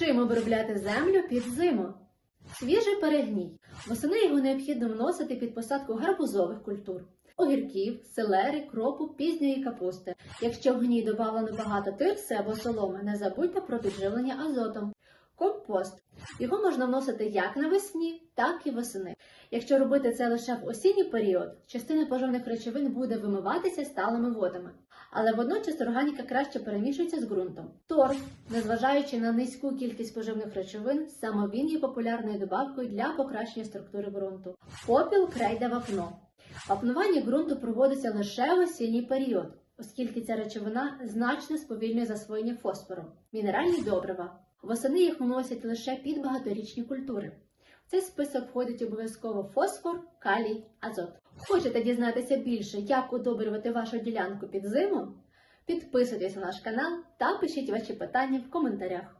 Чим обробляти землю під зиму? Свіжий перегній. Восени його необхідно вносити під посадку гарбузових культур, огірків, селери, кропу, пізньої капусти. Якщо в гній додавлено багато тирси або соломи, не забудьте про підживлення азотом. Компост. Його можна вносити як навесні, так і восени. Якщо робити це лише в осінній період, частина поживних речовин буде вимиватися сталими водами. Але водночас органіка краще перемішується з ґрунтом. Торф, незважаючи на низьку кількість поживних речовин, саме він є популярною добавкою для покращення структури ґрунту. Попіл, крейда, вапно. Вапнування ґрунту проводиться лише в осінній період, оскільки ця речовина значно сповільнює засвоєння фосфору. Мінеральні добрива. Восени їх вносять лише під багаторічні культури. В цей список входить обов'язково фосфор, калій, азот. Хочете дізнатися більше, як удобрювати вашу ділянку під зиму? Підписуйтесь на наш канал та пишіть ваші питання в коментарях.